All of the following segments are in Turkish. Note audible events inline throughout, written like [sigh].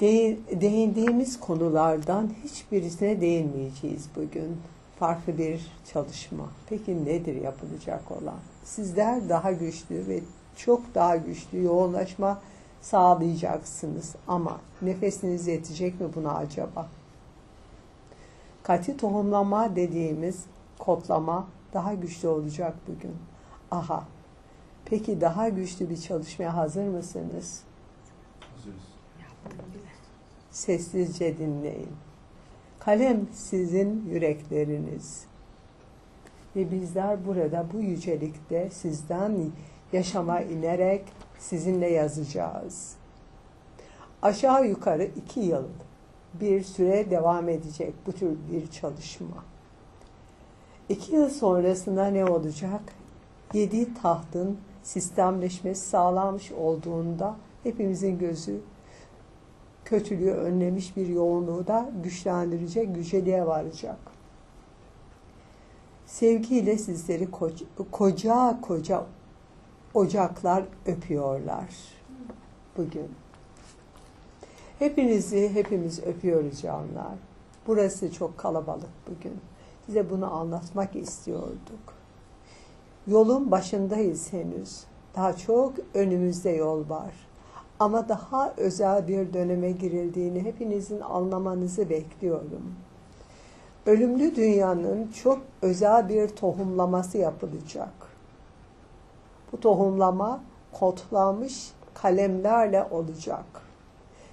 değindiğimiz konulardan hiçbirisine değinmeyeceğiz bugün. Farklı bir çalışma. Peki nedir yapılacak olan? Sizler daha güçlü ve çok daha güçlü yoğunlaşma sağlayacaksınız. Ama nefesiniz yetecek mi buna acaba? Kati tohumlama dediğimiz kodlama daha güçlü olacak bugün. Aha. Peki daha güçlü bir çalışmaya hazır mısınız? Hazırız. Sessizce dinleyin. Kalem sizin yürekleriniz. Ve bizler burada bu yücelikte sizden yaşama inerek sizinle yazacağız. Aşağı yukarı iki yıl bir süre devam edecek bu tür bir çalışma. İki yıl sonrasında ne olacak? Yedi tahtın sistemleşmesi sağlanmış olduğunda hepimizin gözü kötülüğü önlemiş bir yoğunluğu da güçlendirecek, güceliğe varacak. Sevgiyle sizleri koca koca, koca ocaklar öpüyorlar bugün. Hepinizi hepimiz öpüyoruz canlar. Burası çok kalabalık bugün. Size bunu anlatmak istiyorduk. Yolun başındayız henüz. Daha çok önümüzde yol var. Ama daha özel bir döneme girildiğini hepinizin anlamanızı bekliyorum. Ölümlü dünyanın çok özel bir tohumlaması yapılacak. Bu tohumlama kodlanmış kalemlerle olacak.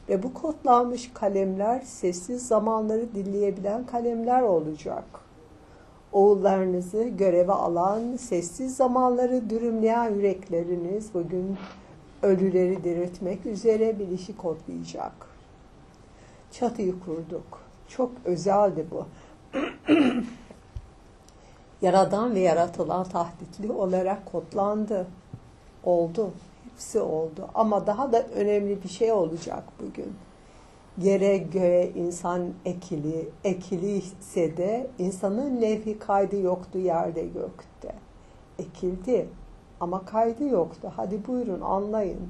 Ve bu kodlanmış kalemler sessiz zamanları dinleyebilen kalemler olacak. Oğullarınızı göreve alan, sessiz zamanları dürümleyen yürekleriniz bugün ölüleri diriltmek üzere bir işi kodlayacak. Çatıyı kurduk. Çok özeldi bu. [clears throat] Yaradan ve yaratılan tahditli olarak kodlandı. Oldu. Hepsi oldu. Ama daha da önemli bir şey olacak bugün. Yere göğe insan ekili, ekili ise de insanın levhi kaydı yoktu yerde gökte. Ekildi ama kaydı yoktu. Hadi buyurun anlayın.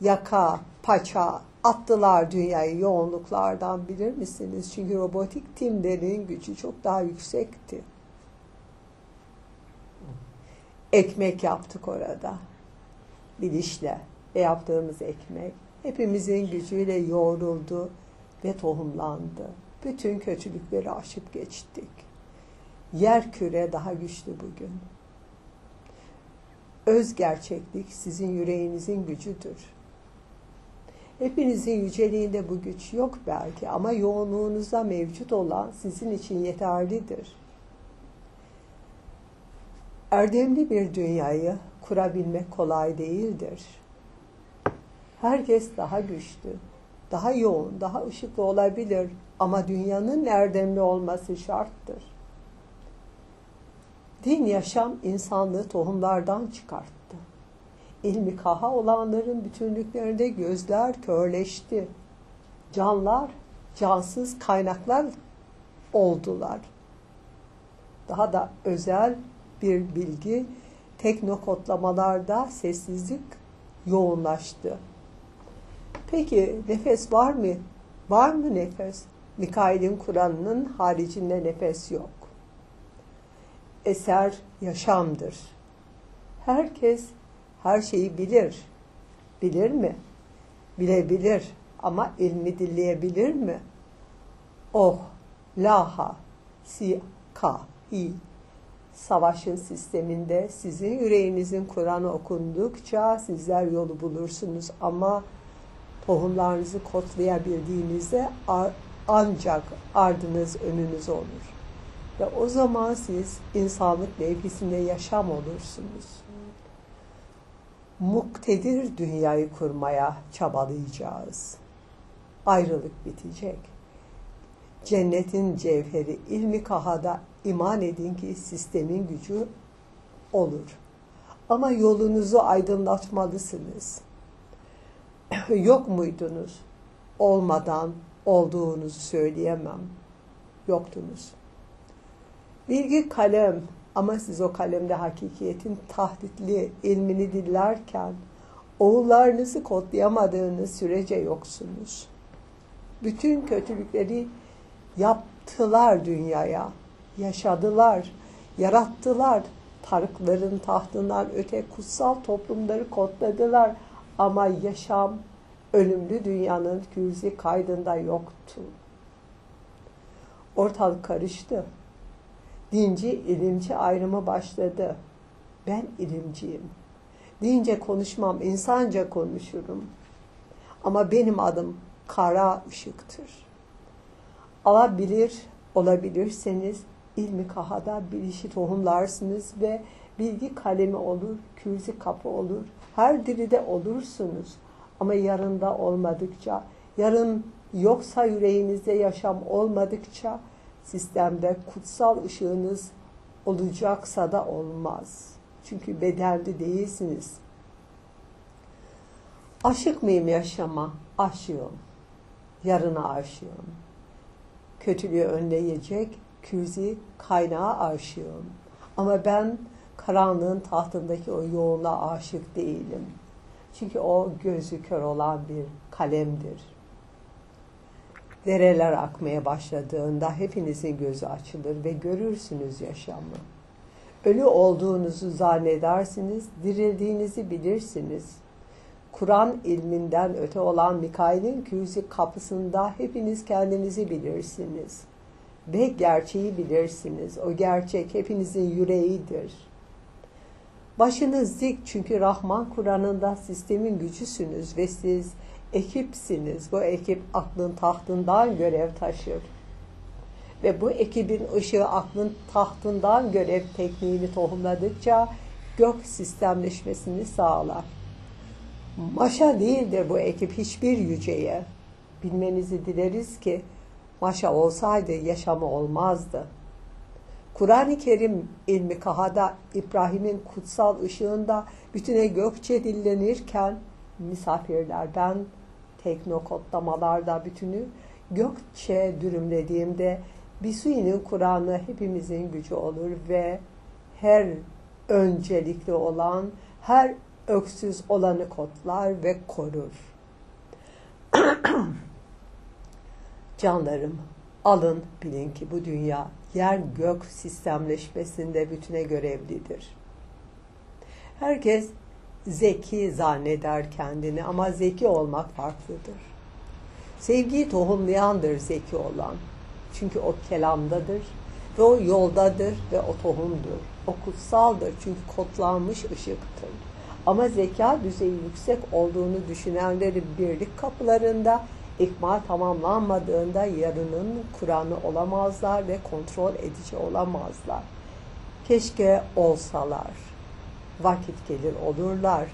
Yaka, paça attılar dünyayı yoğunluklardan bilir misiniz? Çünkü robotik timlerin gücü çok daha yüksekti. Ekmek yaptık orada. Bilişle ve yaptığımız ekmek hepimizin gücüyle yoğruldu ve tohumlandı. Bütün kötülükleri aşıp geçtik. Yer küre daha güçlü bugün. Öz gerçeklik sizin yüreğinizin gücüdür. Hepinizin yüceliğinde bu güç yok belki ama yoğunluğunuzda mevcut olan sizin için yeterlidir. Erdemli bir dünyayı kurabilmek kolay değildir. Herkes daha güçlü, daha yoğun, daha ışıklı olabilir ama dünyanın erdemli olması şarttır. Din yaşam insanlığı tohumlardan çıkarttı. İlmi kaha olanların bütünlüklerinde gözler körleşti. Canlar cansız kaynaklar oldular. Daha da özel bir bilgi teknokodlamalarda sessizlik yoğunlaştı. Peki nefes var mı? Var mı nefes? Mikail'in Kur'an'ının haricinde nefes yok. Eser yaşamdır. Herkes her şeyi bilir. Bilir mi? Bilebilir ama ilmi dinleyebilir mi? Oh, laha, si, ka, hi. Savaşın sisteminde sizin yüreğinizin Kur'an'ı okundukça sizler yolu bulursunuz ama tohumlarınızı kodlayabildiğinizde ancak ardınız önünüz olur. Ve o zaman siz insanlık levhisinde yaşam olursunuz. Muktedir dünyayı kurmaya çabalayacağız. Ayrılık bitecek. Cennetin cevheri ilmi kahada iman edin ki sistemin gücü olur. Ama yolunuzu aydınlatmalısınız. [clears throat] Yok muydunuz? Olmadan olduğunuzu söyleyemem. Yoktunuz. Bilgi kalem ama siz o kalemde hakikiyetin tahditli ilmini dillerken Oğullarınızı kodlayamadığınız sürece yoksunuz. Bütün kötülükleri yaptılar dünyaya. Yaşadılar, yarattılar. Tarıkların tahtından öte kutsal toplumları kodladılar. Ama yaşam ölümlü dünyanın kürzi kaydında yoktu. Ortalık karıştı. Dinci, ilimci ayrımı başladı. Ben ilimciyim. Deyince konuşmam, insanca konuşurum. Ama benim adım kara ışıktır. Alabilir, olabilirseniz ilmi kahada bilişi tohumlarsınız ve bilgi kalemi olur, kürzi kapı olur. Her diride olursunuz. Ama yarında olmadıkça, yarın yoksa yüreğinizde yaşam olmadıkça sistemde kutsal ışığınız olacaksa da olmaz. Çünkü bedelli değilsiniz. Aşık mıyım yaşama? Aşığım. Yarına aşığım. Kötülüğü önleyecek kürzi kaynağı aşığım. Ama ben karanlığın tahtındaki o yoğunluğa aşık değilim. Çünkü o gözü kör olan bir kalemdir. Dereler akmaya başladığında hepinizin gözü açılır ve görürsünüz yaşamı. Ölü olduğunuzu zannedersiniz, dirildiğinizi bilirsiniz. Kur'an ilminden öte olan Mikail'in kürsü kapısında hepiniz kendinizi bilirsiniz. Ve gerçeği bilirsiniz. O gerçek hepinizin yüreğidir. Başınız dik çünkü Rahman Kur'an'ında sistemin gücüsünüz ve siz ekipsiniz. Bu ekip aklın tahtından görev taşır. Ve bu ekibin ışığı aklın tahtından görev tekniğini tohumladıkça gök sistemleşmesini sağlar. Maşa değildir bu ekip hiçbir yüceye. Bilmenizi dileriz ki maşa olsaydı yaşamı olmazdı. Kur'an-ı Kerim ilmi kahada İbrahim'in kutsal ışığında bütüne Gökçe dillenirken misafirlerden teknokodlamalarda bütünü Gökçe dürümlediğimde Bisui'nin Kur'an'ı hepimizin gücü olur ve her öncelikli olan, her öksüz olanı kodlar ve korur. [clears throat] Canlarım, alın bilin ki bu dünya yer gök sistemleşmesinde bütüne görevlidir. Herkes zeki zanneder kendini ama zeki olmak farklıdır. Sevgiyi tohumlayandır zeki olan. Çünkü o kelamdadır ve o yoldadır ve o tohumdur. O kutsaldır çünkü kodlanmış ışıktır. Ama zeka düzeyi yüksek olduğunu düşünenlerin birlik kapılarında ikmal tamamlanmadığında yarının Kur'an'ı olamazlar ve kontrol edici olamazlar. Keşke olsalar. Vakit gelir olurlar.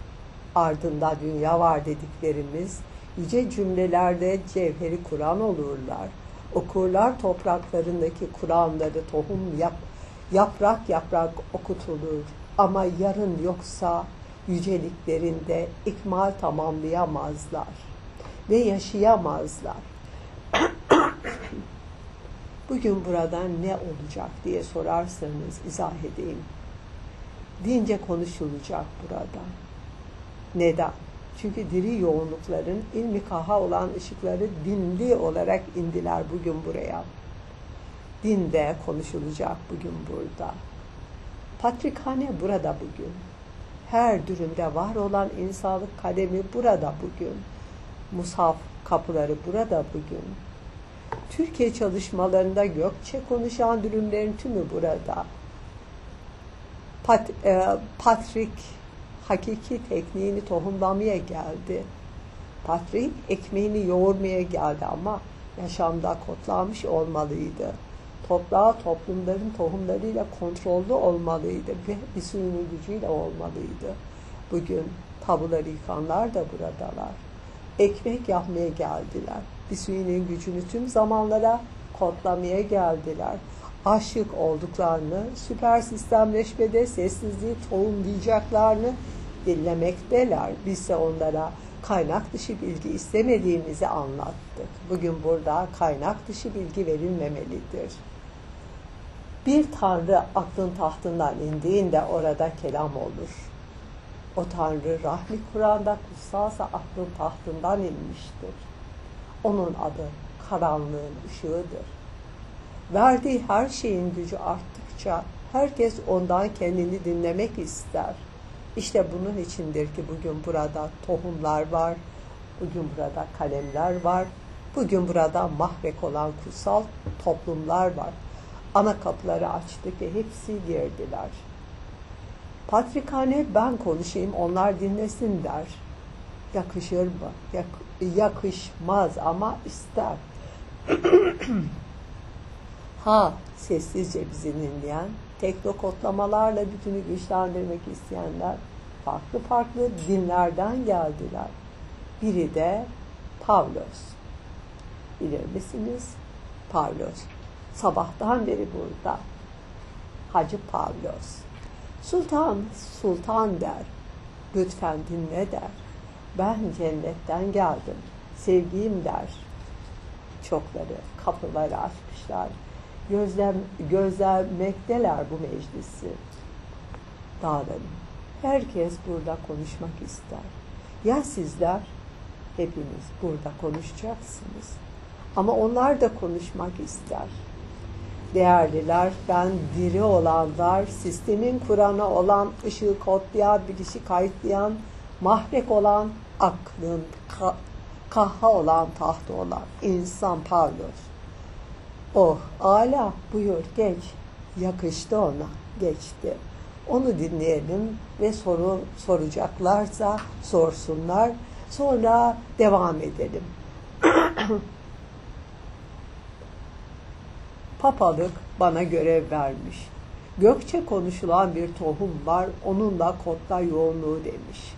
Ardında dünya var dediklerimiz yüce cümlelerde cevheri Kur'an olurlar. Okurlar topraklarındaki Kur'anları tohum yap, yaprak yaprak okutulur. Ama yarın yoksa yüceliklerinde ikmal tamamlayamazlar ve yaşayamazlar. [coughs] Bugün burada ne olacak diye sorarsanız izah edeyim. Dince konuşulacak burada. Neden? Çünkü diri yoğunlukların ilmi kaha olan ışıkları dinli olarak indiler bugün buraya. Dinde konuşulacak bugün burada. Patrikhane burada bugün. Her dürümde var olan insanlık kademi burada bugün. Musaf kapıları burada bugün. Türkiye çalışmalarında Gökçe konuşan dürümlerin tümü burada. Pat, e, Patrick hakiki tekniğini tohumlamaya geldi. Patrik ekmeğini yoğurmaya geldi ama yaşamda kodlanmış olmalıydı. Toprağı toplumların tohumlarıyla kontrollü olmalıydı ve bir suyunun gücüyle olmalıydı. Bugün tabuları yıkanlar da buradalar. Ekmek yapmaya geldiler. Bir suyunun gücünü tüm zamanlara kodlamaya geldiler. Aşık olduklarını, süper sistemleşmede sessizliği tohumlayacaklarını dinlemekteler. Biz de onlara kaynak dışı bilgi istemediğimizi anlattık. Bugün burada kaynak dışı bilgi verilmemelidir. Bir tanrı aklın tahtından indiğinde orada kelam olur. O Tanrı rahmi Kur'an'da kutsalsa aklın tahtından inmiştir. Onun adı karanlığın ışığıdır. Verdiği her şeyin gücü arttıkça herkes ondan kendini dinlemek ister. İşte bunun içindir ki bugün burada tohumlar var, bugün burada kalemler var, bugün burada mahrek olan kutsal toplumlar var. Ana kapıları açtı ki hepsi girdiler. Patrikhane ben konuşayım onlar dinlesin der. Yakışır mı? Yak yakışmaz ama ister. [clears throat] ha sessizce bizi dinleyen, tekno kodlamalarla bütünü güçlendirmek isteyenler farklı farklı dinlerden geldiler. Biri de Pavlos. Bilir misiniz? Pavlos. Sabahtan beri burada. Hacı Pavlos. Sultan, sultan der. Lütfen dinle der. Ben cennetten geldim. Sevgiyim der. Çokları kapıları açmışlar. Gözlem, gözlemekteler bu meclisi. Dağılın. Herkes burada konuşmak ister. Ya sizler? Hepiniz burada konuşacaksınız. Ama onlar da konuşmak ister. Değerliler, ben diri olanlar, sistemin Kur'an'a olan ışığı kodlayan, bilişi kayıtlayan, mahrek olan, aklın, ka kaha olan, tahtı olan insan Pavlos. Oh, ala buyur geç. Yakıştı ona, geçti. Onu dinleyelim ve soru soracaklarsa sorsunlar. Sonra devam edelim. [coughs] Papalık bana görev vermiş. Gökçe konuşulan bir tohum var, onunla kodla yoğunluğu demiş.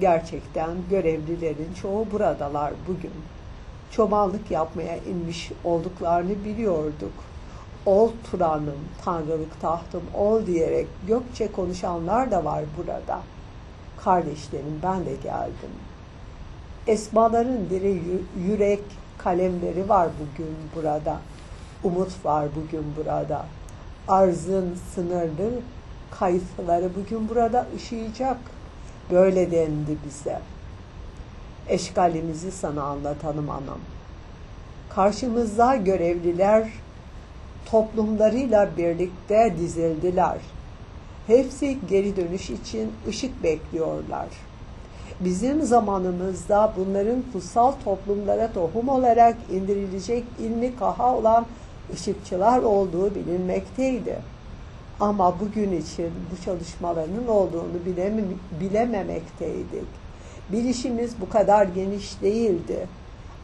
Gerçekten görevlilerin çoğu buradalar bugün. Çobanlık yapmaya inmiş olduklarını biliyorduk. Ol Turan'ım, Tanrılık tahtım ol diyerek Gökçe konuşanlar da var burada. Kardeşlerim ben de geldim. Esmaların biri yürek kalemleri var bugün burada. Umut var bugün burada. Arzın sınırlı kayıtları bugün burada ışıyacak. Böyle dendi bize. Eşkalimizi sana anlatalım anam. Karşımızda görevliler toplumlarıyla birlikte dizildiler. Hepsi geri dönüş için ışık bekliyorlar. Bizim zamanımızda bunların kutsal toplumlara tohum olarak indirilecek ilmi kaha olan ışıkçılar olduğu bilinmekteydi. Ama bugün için bu çalışmaların olduğunu bilememekteydik. Bilişimiz bu kadar geniş değildi.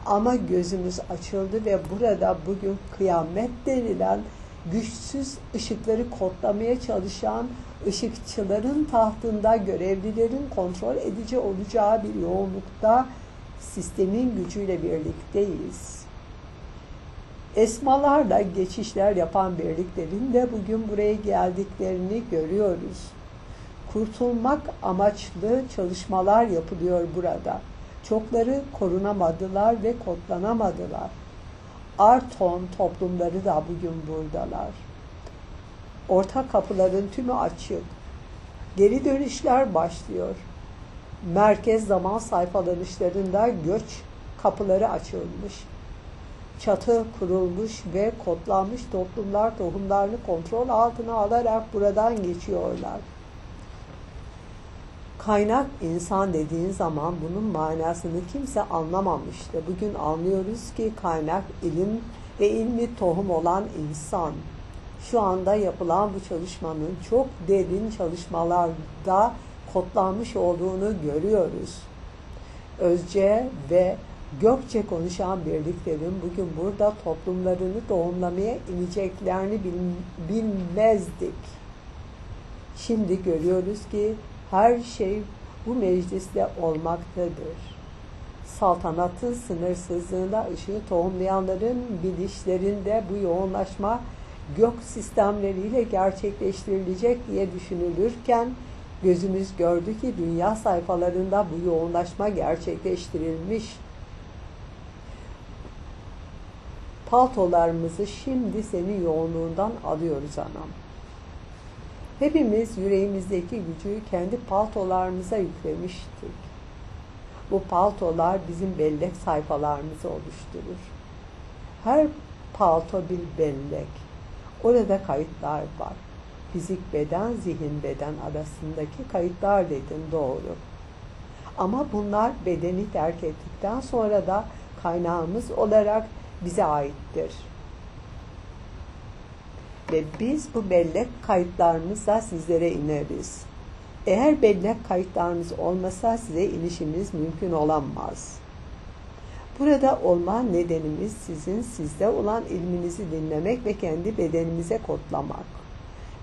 Ama gözümüz açıldı ve burada bugün kıyamet denilen güçsüz ışıkları kodlamaya çalışan ışıkçıların tahtında görevlilerin kontrol edici olacağı bir yoğunlukta sistemin gücüyle birlikteyiz. Esmalarla geçişler yapan birliklerin de bugün buraya geldiklerini görüyoruz. Kurtulmak amaçlı çalışmalar yapılıyor burada. Çokları korunamadılar ve kodlanamadılar. Arton toplumları da bugün buradalar. Orta kapıların tümü açık. Geri dönüşler başlıyor. Merkez zaman sayfalanışlarında göç kapıları açılmış çatı kurulmuş ve kodlanmış toplumlar tohumlarını kontrol altına alarak buradan geçiyorlar. Kaynak insan dediğin zaman bunun manasını kimse anlamamıştı. Bugün anlıyoruz ki kaynak ilim ve ilmi tohum olan insan. Şu anda yapılan bu çalışmanın çok derin çalışmalarda kodlanmış olduğunu görüyoruz. Özce ve Gökçe konuşan birliklerin bugün burada toplumlarını doğumlamaya ineceklerini bilmezdik. Şimdi görüyoruz ki her şey bu mecliste olmaktadır. Saltanatın sınırsızlığında ışığı tohumlayanların bilişlerinde bu yoğunlaşma gök sistemleriyle gerçekleştirilecek diye düşünülürken gözümüz gördü ki dünya sayfalarında bu yoğunlaşma gerçekleştirilmiş paltolarımızı şimdi senin yoğunluğundan alıyoruz anam. Hepimiz yüreğimizdeki gücü kendi paltolarımıza yüklemiştik. Bu paltolar bizim bellek sayfalarımızı oluşturur. Her palto bir bellek. Orada kayıtlar var. Fizik beden, zihin beden arasındaki kayıtlar dedim doğru. Ama bunlar bedeni terk ettikten sonra da kaynağımız olarak bize aittir. Ve biz bu bellek kayıtlarımızla sizlere ineriz. Eğer bellek kayıtlarımız olmasa size inişimiz mümkün olamaz. Burada olma nedenimiz sizin sizde olan ilminizi dinlemek ve kendi bedenimize kodlamak.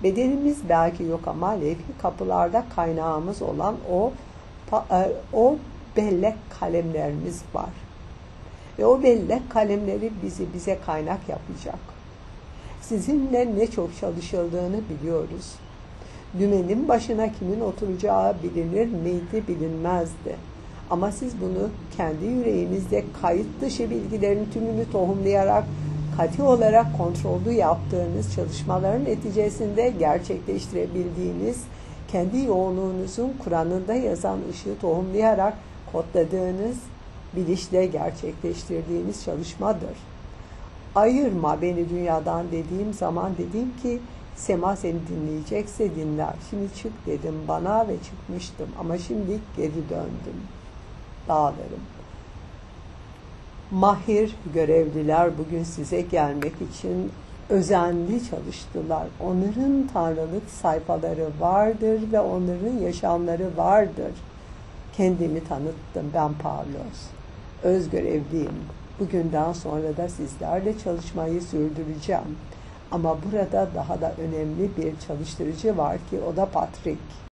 Bedenimiz belki yok ama levh kapılarda kaynağımız olan o e, o bellek kalemlerimiz var. Ve o bellek kalemleri bizi bize kaynak yapacak. Sizinle ne çok çalışıldığını biliyoruz. Dümenin başına kimin oturacağı bilinir miydi bilinmezdi. Ama siz bunu kendi yüreğinizde kayıt dışı bilgilerin tümünü tohumlayarak kati olarak kontrollü yaptığınız çalışmaların neticesinde gerçekleştirebildiğiniz kendi yoğunluğunuzun Kur'an'ında yazan ışığı tohumlayarak kodladığınız bilişle gerçekleştirdiğiniz çalışmadır. Ayırma beni dünyadan dediğim zaman dedim ki Sema seni dinleyecekse dinler. Şimdi çık dedim bana ve çıkmıştım ama şimdi geri döndüm. Dağlarım. Mahir görevliler bugün size gelmek için özenli çalıştılar. Onların tanrılık sayfaları vardır ve onların yaşamları vardır. Kendimi tanıttım ben Pavlos. Öz görevliyim. Bugünden sonra da sizlerle çalışmayı sürdüreceğim. Ama burada daha da önemli bir çalıştırıcı var ki o da Patrick.